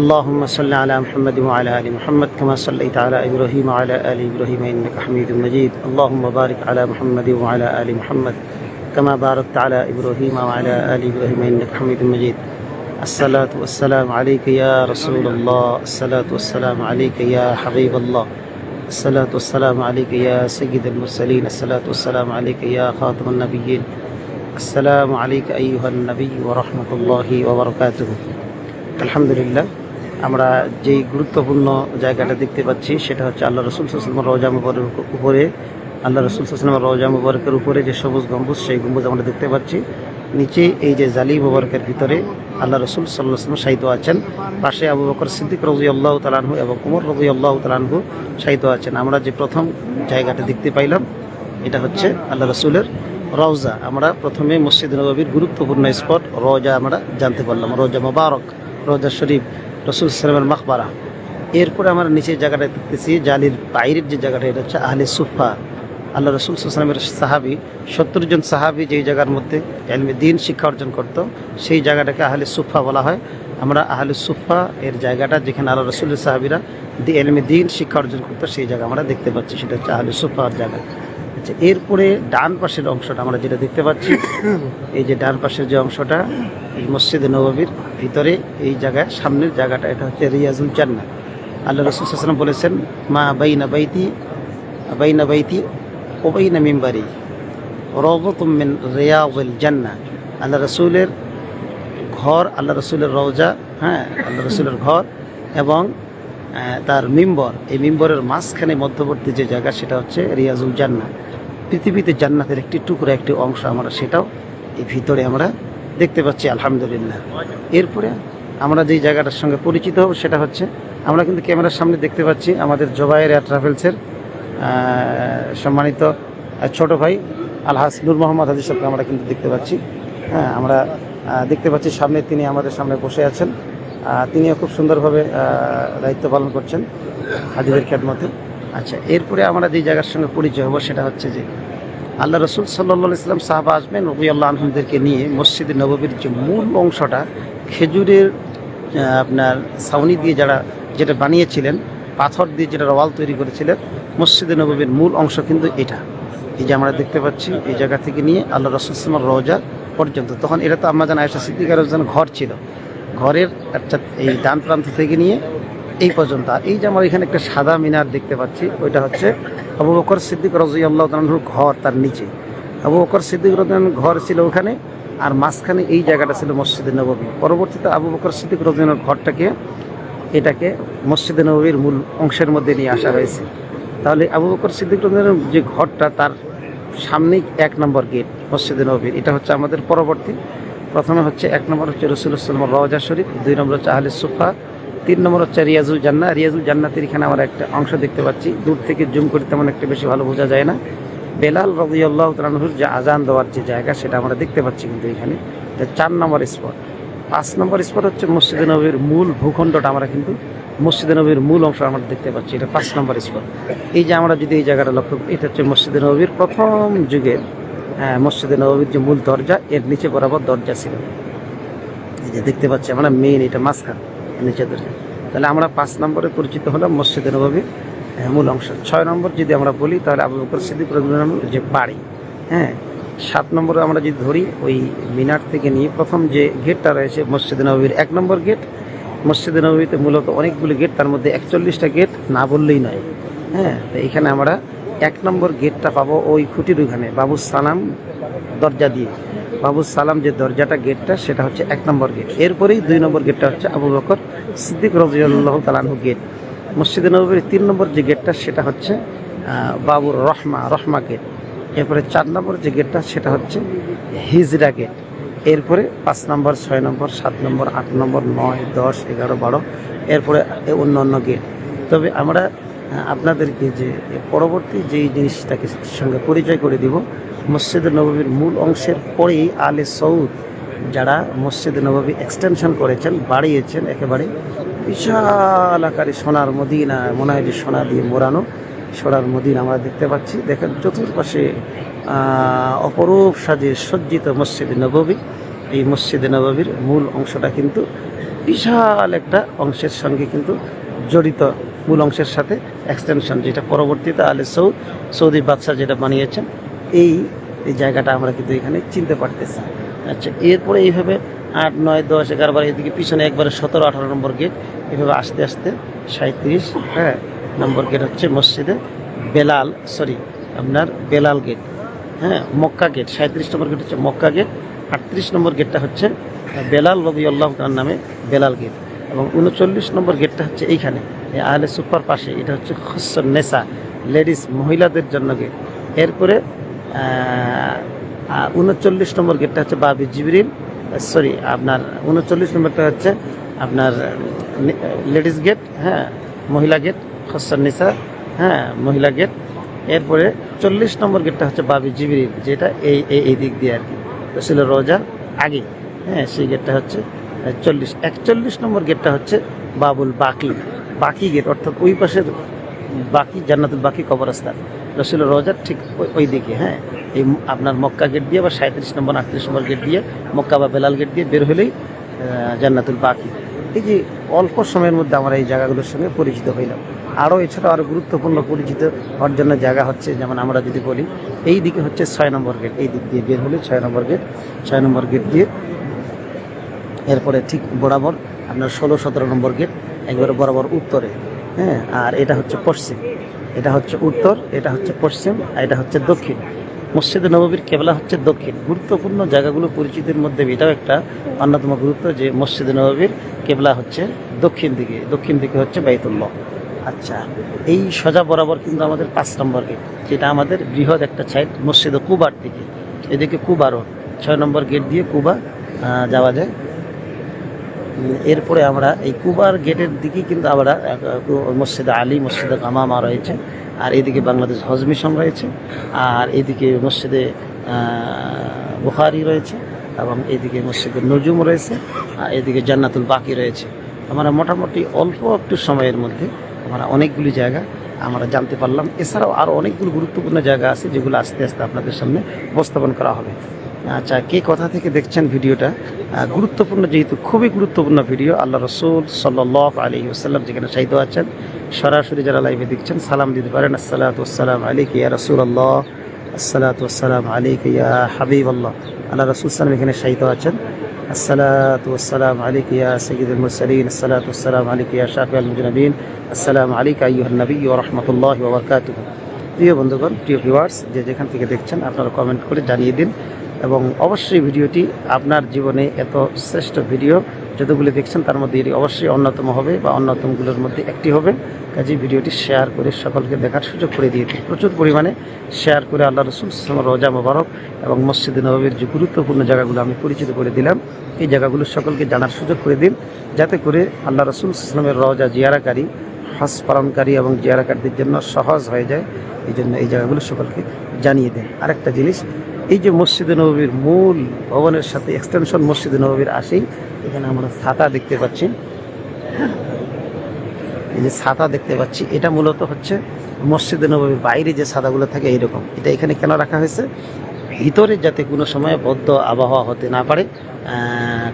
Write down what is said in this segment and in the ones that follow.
اللهم صل على محمد وعلى آل محمد كما صليت على إبراهيم وعلى آل إبراهيم إنك حميد مجيد. اللهم بارك على محمد وعلى آل محمد كما باركت على إبراهيم وعلى آل إبراهيم إنك حميد مجيد. الصلاة والسلام عليك يا رسول الله. الصلاة والسلام عليك يا حبيب الله. الصلاة والسلام عليك يا سيد المرسلين. الصلاة والسلام عليك يا خاتم النبيين. السلام عليك أيها النبي ورحمة الله وبركاته. الحمد لله. আমরা যেই গুরুত্বপূর্ণ জায়গাটা দেখতে পাচ্ছি, সেটা হচ্ছে আল্লাহ রসুল সাল্লামের রোজা মুবারকের উপরে। আল্লাহ রসুল সাল্লামের রোজা মুবারকের উপরে যে সবুজ গম্বুজ, সেই গম্বুজ আমরা দেখতে পাচ্ছি। নিচে এই যে জালি মুবারকের ভিতরে আল্লাহ রসুল সাল্লাহ সাল্লাম শাহিত আছেন। পাশে আবু বকর সিদ্দিক রবি আল্লাহ তালানহু এবং উমর রবি আল্লাহ তালানহু শাহিত আছেন। আমরা যে প্রথম জায়গাটা দেখতে পাইলাম, এটা হচ্ছে আল্লাহ রসুলের রওজা। আমরা প্রথমে মসজিদ নবীর গুরুত্বপূর্ণ স্পট রোজা আমরা জানতে পারলাম। রোজা মোবারক রোজা শরীফ। রসুল সালামের মাকবারা। এরপরে আমরা নিচের জায়গাটা দেখতেছি, জালির বাইরের যে জায়গাটা, এটা হচ্ছে আহলে সুফা আল্লাহ রসুল সালামের সাহাবি, সত্তর জন সাহাবি যেই জায়গার মধ্যে এলমে দিন শিক্ষা অর্জন করত, সেই জায়গাটাকে আহলে সুফা বলা হয়। আমরা আহলে সুফা এর জায়গাটা যেখানে আল্লাহ রসুলের সাহাবিরা এলমে দিন শিক্ষা অর্জন করতো, সেই জায়গা আমরা দেখতে পাচ্ছি, সেটা হচ্ছে আহলে সুফার জায়গা। আচ্ছা এরপরে ডান পাশের অংশটা আমরা যেটা দেখতে পাচ্ছি, এই যে ডান পাশের যে অংশটা, এই মসজিদে নববীর ভিতরে এই জায়গায়, সামনের জায়গাটা, এটা হচ্ছে রিয়াজুল জান্না আল্লাহ রসুল সাল্লাম বলেছেন, মা বাইনা বাইতি বাইনা বাইতি ও বাইনা মিম্বারি রবতুমিন রিয়াউল জান্না আল্লাহ রসুলের ঘর, আল্লাহ রসুলের রওজা হ্যাঁ আল্লাহ রসুলের ঘর এবং তার মিম্বর। এই মিম্বরের মাঝখানে মধ্যবর্তী যে জায়গা, সেটা হচ্ছে রিয়াজুল জান্না পৃথিবীতে জান্নাতের একটি টুকরো, একটি অংশ আমরা সেটাও এই ভিতরে আমরা দেখতে পাচ্ছি, আলহামদুলিল্লাহ। এরপরে আমরা যেই জায়গাটার সঙ্গে পরিচিত হব সেটা হচ্ছে, আমরা কিন্তু ক্যামেরার সামনে দেখতে পাচ্ছি আমাদের জোবায়ের এয়ার ট্রাভেলসের সম্মানিত ছোট ভাই আলহাস নূর মোহাম্মদ হাজির সাহেবকে আমরা কিন্তু দেখতে পাচ্ছি। হ্যাঁ আমরা দেখতে পাচ্ছি সামনে তিনি আমাদের সামনে বসে আছেন। তিনিও খুব সুন্দরভাবে দায়িত্ব পালন করছেন হাজিদের খেদমতে। আচ্ছা এরপরে আমরা যে জায়গার সঙ্গে পরিচয় হব সেটা হচ্ছে যে আল্লাহ রসুল সাল্লা ইসলাম সাহাবা আসবেন রবি আল্লাহ আলহামদেরকে নিয়ে মসজিদ নববীর যে মূল অংশটা, খেজুরের আপনার সাউনি দিয়ে যারা যেটা বানিয়েছিলেন, পাথর দিয়ে যেটা ওয়াল তৈরি করেছিলেন, মসজিদে নববীর মূল অংশ কিন্তু এটা। এই যে আমরা দেখতে পাচ্ছি, এই জায়গা থেকে নিয়ে আল্লাহ রসুলামের রোজা পর্যন্ত। তখন এটা তো আমাদের আয়সা সিদ্দিকার ঘর ছিল। ঘরের একটা এই ডান প্রান্ত থেকে নিয়ে এই পর্যন্ত। আর এই যে আমরা এখানে একটা সাদা মিনার দেখতে পাচ্ছি, ওইটা হচ্ছে আবু বকর সিদ্দিক রাজি আল্লাহ তালুর ঘর তার নিচে। আবু বকর সিদ্দিক রাজিয়ান ঘর ছিল ওখানে, আর মাঝখানে এই জায়গাটা ছিল মসজিদে নবী পরবর্তীতে আবু বকর সিদ্দিক রজনের ঘরটাকে, এটাকে মসজিদে নবীর মূল অংশের মধ্যে নিয়ে আসা হয়েছে। তাহলে আবু বকর সিদ্দিক আনহু যে ঘরটা, তার সামনেই এক নম্বর গেট মসজিদে নবীর এটা হচ্ছে আমাদের পরবর্তী। প্রথমে হচ্ছে এক নম্বর হচ্ছে রসুলাম রওজা শরীফ, দুই নম্বর হচ্ছে আহলে সুফা তিন নম্বর হচ্ছে রিয়াজুল জান্না রিয়াজুল জান্নাতের এখানে আমরা একটা অংশ দেখতে পাচ্ছি। দূর থেকে জুম করে তেমন একটা বেশি ভালো বোঝা যায় না। বেলাল রবিউল্লাহ তালাহুর যে আজান দেওয়ার যে জায়গা সেটা আমরা দেখতে পাচ্ছি কিন্তু এখানে। চার নম্বর স্পট। পাঁচ নম্বর স্পট হচ্ছে মসজিদে নবীর মূল ভূখণ্ডটা আমরা কিন্তু মসজিদে নবীর মূল অংশ আমরা দেখতে পাচ্ছি। এটা পাঁচ নম্বর স্পট। এই যে আমরা যদি এই জায়গাটা লক্ষ্য এটা হচ্ছে মসজিদে নবীর প্রথম যুগের হ্যাঁ, মসজিদে নবীর যে মূল দরজা এর নিচে বরাবর দরজা ছিল। এই যে দেখতে পাচ্ছি আমরা মেইন এটা মাঝখান। নিচে দরজা তাহলে আমরা পাঁচ নম্বরে পরিচিত হলাম মসজিদে নবীর হ্যাঁ, মূল অংশ। ছয় নম্বর যদি আমরা বলি তাহলে আবু বকর সিদ্দিক যে বাড়ি হ্যাঁ সাত নম্বরে আমরা যদি ধরি ওই মিনার থেকে নিয়ে প্রথম যে গেটটা রয়েছে মসজিদে নবীর এক নম্বর গেট মসজিদে নবীতে মূলত অনেকগুলি গেট তার মধ্যে একচল্লিশটা গেট না বললেই নয় হ্যাঁ তো এখানে আমরা এক নম্বর গেটটা পাবো ওই খুঁটির ওখানে বাবু সালাম দরজা দিয়ে। বাবু সালাম যে দরজাটা গেটটা, সেটা হচ্ছে এক নম্বর গেট। এরপরেই দুই নম্বর গেটটা হচ্ছে আবু বকর সিদ্দিক রাজিয়াল্লাহ তালানহু গেট। মসজিদে নবীর তিন নম্বর যে গেটটা, সেটা হচ্ছে বাবুর রহমা রহমা গেট। এরপরে চার নম্বর যে গেটটা, সেটা হচ্ছে হিজরা গেট। এরপরে পাঁচ নম্বর, ছয় নম্বর, সাত নম্বর, আট নম্বর, নয়, দশ, এগারো, বারো, এরপরে অন্য অন্য গেট। তবে আমরা আপনাদেরকে যে পরবর্তী যেই জিনিসটাকে সঙ্গে পরিচয় করে দিব, মসজিদে নবীর মূল অংশের পরেই আলে সৌদ যারা মসজিদে নবী এক্সটেনশন করেছেন, বাড়িয়েছেন, একেবারে বিশাল আকারে সোনার মদিনা, মনে হয় যে সোনা দিয়ে মোড়ানো সোনার মদিনা আমরা দেখতে পাচ্ছি। দেখেন চতুর্পাশে অপরূপ সাজে সজ্জিত মসজিদ নববী। এই মসজিদে নববীর মূল অংশটা কিন্তু বিশাল একটা অংশের সঙ্গে কিন্তু জড়িত। মূল অংশের সাথে এক্সটেনশন যেটা পরবর্তীতে আলে সৌদ, সৌদি বাদশাহ যেটা বানিয়েছেন, এই এই জায়গাটা আমরা কিন্তু এখানে চিনতে পারতেছি। আচ্ছা এরপরে এইভাবে আট, নয়, দশ, এগারো, বারো, এদিকে পিছনে একবারে সতেরো, আঠারো নম্বর গেট এভাবে আস্তে আস্তে সাঁত্রিশ হ্যাঁ নম্বর গেট হচ্ছে মসজিদে বেলাল সরি আপনার বেলাল গেট হ্যাঁ মক্কা গেট সাঁত্রিশ নম্বর গেট হচ্ছে মক্কা গেট আটত্রিশ নম্বর গেটটা হচ্ছে বেলাল রবি আল্লাহ নামে বেলাল গেট এবং উনচল্লিশ নম্বর গেটটা হচ্ছে এইখানে। এই আহলে সুপার পাশে, এটা হচ্ছে খসর নেশা লেডিস মহিলাদের জন্য গেট এরপরে উনচল্লিশ নম্বর গেটটা হচ্ছে বাবি জিবরিল, সরি, আপনার উনচল্লিশ নম্বরটা হচ্ছে আপনার লেডিস গেট হ্যাঁ মহিলা গেট খসর নিসা হ্যাঁ মহিলা গেট। এরপরে চল্লিশ নম্বর গেটটা হচ্ছে বাবি জিবরিল, যেটা এই এই এই দিক দিয়ে আর কি। তো ছিল রোজার আগে হ্যাঁ সেই গেটটা হচ্ছে চল্লিশ, একচল্লিশ নম্বর গেটটা হচ্ছে বাবুল বাকি। বাকি গেট অর্থাৎ ওই পাশের বাকি, জান্নাতুল বাকি কবরস্থান। রসুল রোজার ঠিক ওই- ওই দিকে হ্যাঁ? এই আপনার মক্কা গেট দিয়ে বা সাঁত্রিশ নম্বর, আটত্রিশ নম্বর গেট দিয়ে, মক্কা বা বেলাল গেট দিয়ে বের হলেই জান্নাতুল বাকি। এই যে অল্প সময়ের মধ্যে আমরা এই জায়গাগুলোর সঙ্গে পরিচিত হইলাম। আরও এছাড়াও আরও গুরুত্বপূর্ণ পরিচিত হওয়ার জন্য জায়গা হচ্ছে, যেমন আমরা যদি বলি, এই দিকে হচ্ছে ছয় নম্বর গেট এই দিক দিয়ে বের হলে ছয় নম্বর গেট ছয় নম্বর গেট দিয়ে এরপরে ঠিক বরাবর আপনার ষোলো সতেরো নম্বর গেট একবারে বরাবর উত্তরে হ্যাঁ? আর এটা হচ্ছে পশ্চিম। এটা হচ্ছে উত্তর, এটা হচ্ছে পশ্চিম, আর এটা হচ্ছে দক্ষিণ। মসজিদে নববীর কেবলা হচ্ছে দক্ষিণ। গুরুত্বপূর্ণ জায়গাগুলো পরিচিতির মধ্যে এটাও একটা অন্যতম গুরুত্ব যে মসজিদে নববীর কেবলা হচ্ছে দক্ষিণ দিকে। দক্ষিণ দিকে হচ্ছে বাইতুল্লাহ। আচ্ছা এই সোজা বরাবর কিন্তু আমাদের পাঁচ নম্বর গেট যেটা আমাদের বৃহৎ একটা সাইড মসজিদে কুবার দিকে। এদিকে কুবা রোড ছয় নম্বর গেট দিয়ে কুবা যাওয়া যায়। এরপরে আমরা এই কুবার গেটের দিকে কিন্তু আমরা মসজিদে আলী, মসজিদে কামামা রয়েছে, আর এদিকে বাংলাদেশ হজ মিশন রয়েছে, আর এদিকে মসজিদে বুখারি রয়েছে, এবং এদিকে মসজিদে নজুম রয়েছে, আর এদিকে জান্নাতুল বাকি রয়েছে। আমরা মোটামুটি অল্প একটু সময়ের মধ্যে আমরা অনেকগুলি জায়গা আমরা জানতে পারলাম। এছাড়াও আরও অনেকগুলো গুরুত্বপূর্ণ জায়গা আছে যেগুলো আস্তে আস্তে আপনাদের সামনে উপস্থাপন করা হবে। আচ্ছা কে কথা থেকে দেখছেন ভিডিওটা? গুরুত্বপূর্ণ যেহেতু, খুবই গুরুত্বপূর্ণ ভিডিও। আল্লাহ রসুল সাল্লাহ আলী ওসাল্লাম যেখানে সাহিত্য আছেন সরাসরি যারা লাইভে দেখছেন, সালাম দিতে পারেন। আসসালাতু আসসালাম আলিক ইয়া রসুল আল্লাহ আসসালাতু আসসালাম আলিক ইয়া হাবিব আল্লাহ আল্লাহ রসুল সালাম এখানে সাহিত্য আছেন আলিক ইয়া সঈদুল মুরসালিন, আসসালাতু আসসালাম আলিক ইয়া শাফি আল মুজনবিন আসসালাম আলিক আইয়ুহান নবী ওয়া রাহমাতুল্লাহি ওয়া বারাকাতুহু। প্রিয় বন্ধুগণ, প্রিয় ভিউয়ার্স যে যেখান থেকে দেখছেন, আপনারা কমেন্ট করে জানিয়ে দিন। এবং অবশ্যই ভিডিওটি আপনার জীবনে এত শ্রেষ্ঠ ভিডিও যতগুলি দেখছেন তার মধ্যে এটি অবশ্যই অন্যতম হবে বা অন্যতমগুলোর মধ্যে একটি হবে। কাজে ভিডিওটি শেয়ার করে সকলকে দেখার সুযোগ করে দিয়ে প্রচুর পরিমাণে শেয়ার করে আল্লাহ রসুল রোজা মোবারক এবং মসজিদ নবীর যে গুরুত্বপূর্ণ জায়গাগুলো আমি পরিচিত করে দিলাম, এই জায়গাগুলো সকলকে জানার সুযোগ করে দিন। যাতে করে আল্লাহ রসুল ইসলামের রোজা জিয়ারাকারী, হজ পালনকারী এবং জিয়ারাকারীদের জন্য সহজ হয়ে যায়। এই জন্য এই জায়গাগুলো সকলকে জানিয়ে দেন। আরেকটা জিনিস এই যে মসজিদে নবীর মূল ভবনের সাথে এক্সটেনশন মসজিদে নবীর আসেই এখানে আমরা ছাতা দেখতে পাচ্ছি। এই যে ছাতা দেখতে পাচ্ছি, এটা মূলত হচ্ছে মসজিদে নবীর বাইরে যে ছাতাগুলো থাকে এইরকম। এটা এখানে কেন রাখা হয়েছে? ভিতরে যাতে কোনো সময় বদ্ধ আবহাওয়া হতে না পারে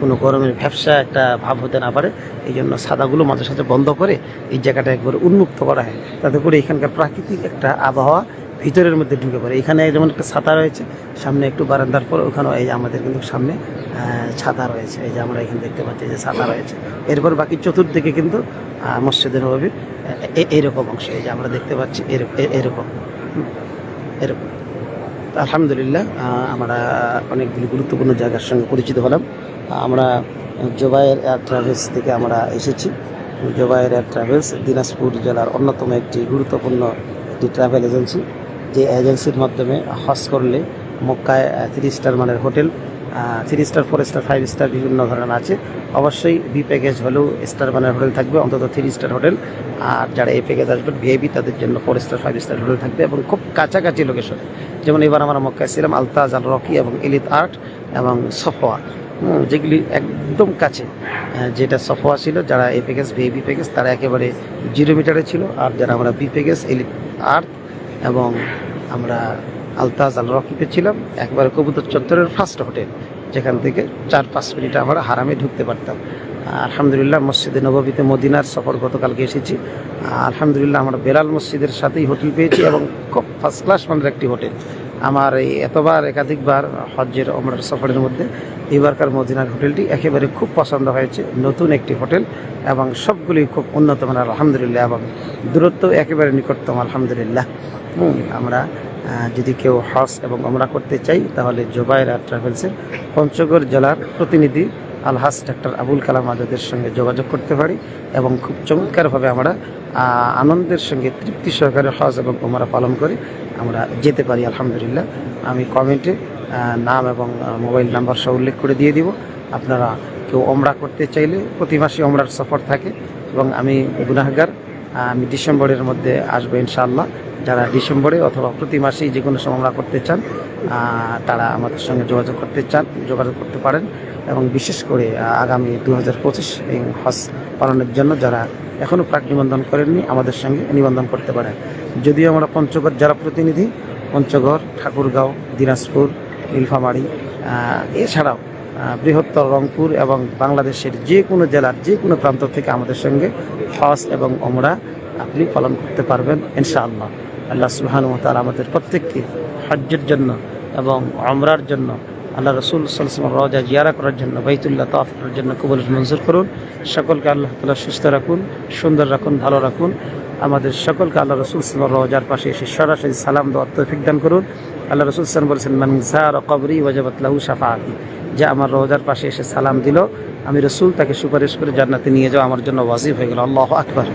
কোনো গরমের ব্যবসা একটা ভাব হতে না পারে, এই জন্য সাদাগুলো মাঝে সাথে বন্ধ করে এই জায়গাটা একবার উন্মুক্ত করা হয়। তাতে করে এখানকার প্রাকৃতিক একটা আবহাওয়া ভিতরের মধ্যে ঢুকে পড়ে। এখানে যেমন একটা ছাতা রয়েছে, সামনে একটু বারান্দার পর ওখানেও এই আমাদের কিন্তু সামনে ছাতা রয়েছে। এই যে আমরা এখানে দেখতে পাচ্ছি যে ছাতা রয়েছে। এরপর বাকি চতুর্দিকে কিন্তু মসজিদের নবী এইরকম অংশ। এই যে আমরা দেখতে পাচ্ছি এর- এরকম। এরকম। আলহামদুলিল্লাহ আমরা অনেকগুলি গুরুত্বপূর্ণ জায়গার সঙ্গে পরিচিত হলাম। আমরা জোবায়ের এয়ার ট্রাভেলস থেকে আমরা এসেছি। জোবায়ের এয়ার ট্রাভেলস দিনাজপুর জেলার অন্যতম একটি গুরুত্বপূর্ণ একটি ট্রাভেল এজেন্সি। যে এজেন্সির মাধ্যমে হজ করলে মক্কায় থ্রি স্টার মানের hotel three star four star five star বিভিন্ন ধরনের আছে। অবশ্যই বি প্যাকেজ হলেও স্টার মানের হোটেল থাকবে, অন্তত থ্রি স্টার হোটেল। আর যারা এ প্যাকেজ আসবেন ভিআইপি তাদের জন্য four star five star hotel থাকবে এবং খুব কাছাকাছি লোকেশন যেমন এবার আমরা মক্কায় ছিলাম আলতাজ আল রকি এবং এলিত আর্ট এবং সফোয়া যেগুলি একদম কাছে যেটা সফোয়া ছিল, যারা এ প্যাকেজ ভিআইপি প্যাকেজ তারা একেবারে জিরো মিটারে ছিল। আর যারা আমরা বি প্যাকেজ এলিট আর্ট এবং আমরা আলতাজ আল রকিতে ছিলাম একবারে কবুতর চত্বরের ফার্স্ট হোটেল যেখান থেকে চার পাঁচ মিনিট আমরা হারামে ঢুকতে পারতাম। আলহামদুলিল্লাহ মসজিদে নববীতে মদিনার সফর গতকালকে এসেছি। আলহামদুলিল্লাহ আমরা বেলাল মসজিদের সাথেই হোটেল পেয়েছি এবং খুব ফার্স্ট ক্লাস মানের একটি হোটেল আমার এই এতবার একাধিকবার হজ্জের অমরার সফরের মধ্যে এবারকার মদিনার হোটেলটি একেবারে খুব পছন্দ হয়েছে নতুন একটি হোটেল এবং সবগুলি খুব উন্নত মানের আলহামদুলিল্লাহ এবং দূরত্ব একেবারে নিকটতম আলহামদুলিল্লাহ। হুম, আমরা যদি কেউ হজ এবং আমরা করতে চাই, তাহলে জোবাইরা ট্রাভেলসের পঞ্চগড় জেলার প্রতিনিধি আলহাস ডাক্তার আবুল কালাম আজাদের সঙ্গে যোগাযোগ করতে পারি এবং খুব চমৎকারভাবে আমরা আনন্দের সঙ্গে তৃপ্তি সহকারে হজ এবং ওমরা পালন করে আমরা যেতে পারি, আলহামদুলিল্লাহ। আমি কমেন্টে নাম এবং মোবাইল নাম্বার সহ উল্লেখ করে দিয়ে দিব। আপনারা কেউ ওমরা করতে চাইলে প্রতি মাসে ওমরার সফর থাকে এবং আমি গুনাহগার আমি ডিসেম্বরের মধ্যে আসব ইনশাআল্লাহ। যারা ডিসেম্বরে অথবা প্রতি মাসেই যে কোনো সময় করতে চান তারা আমাদের সঙ্গে যোগাযোগ করতে চান, যোগাযোগ করতে পারেন এবং বিশেষ করে আগামী দু হাজার পঁচিশ এই হজ পালনের জন্য যারা এখনও প্রাক নিবন্ধন করেননি, আমাদের সঙ্গে নিবন্ধন করতে পারেন। যদিও আমরা পঞ্চগড় যারা প্রতিনিধি, পঞ্চগড়, ঠাকুরগাঁও, দিনাজপুর, নীলফামারী এছাড়াও বৃহত্তর রংপুর এবং বাংলাদেশের যে কোনো জেলার যে কোনো প্রান্ত থেকে আমাদের সঙ্গে হজ এবং ওমরা আপনি পালন করতে পারবেন, ইনশাআল্লাহ। আল্লাহ সুবহান তাআলা আমাদের প্রত্যেককে হজ্জের জন্য এবং আমরার জন্য, আল্লাহ রসুল সালসালাম রওজা জিয়ারা করার জন্য, বাইতুল্লাহ তাফ করার জন্য কবুল মঞ্জুর করুন। সকলকে আল্লাহ তালা সুস্থ রাখুন, সুন্দর রাখুন, ভালো রাখুন। আমাদের সকলকে আল্লাহ রসুল সাল্লাম রওজার পাশে এসে সরাসরি সালাম দেওয়ার তৌফিক দান করুন। আল্লাহ রসুল সালাম বলেছেন মানসার কবরি ওয়াজাবাত লাহু শাফাআতি। যে আমার রোজার পাশে এসে সালাম দিল। আমি রসুল তাকে সুপারিশ করে জান্নাতে নিয়ে যাওয়া আমার জন্য ওয়াজিব হয়ে গেল। আল্লাহ আকবার।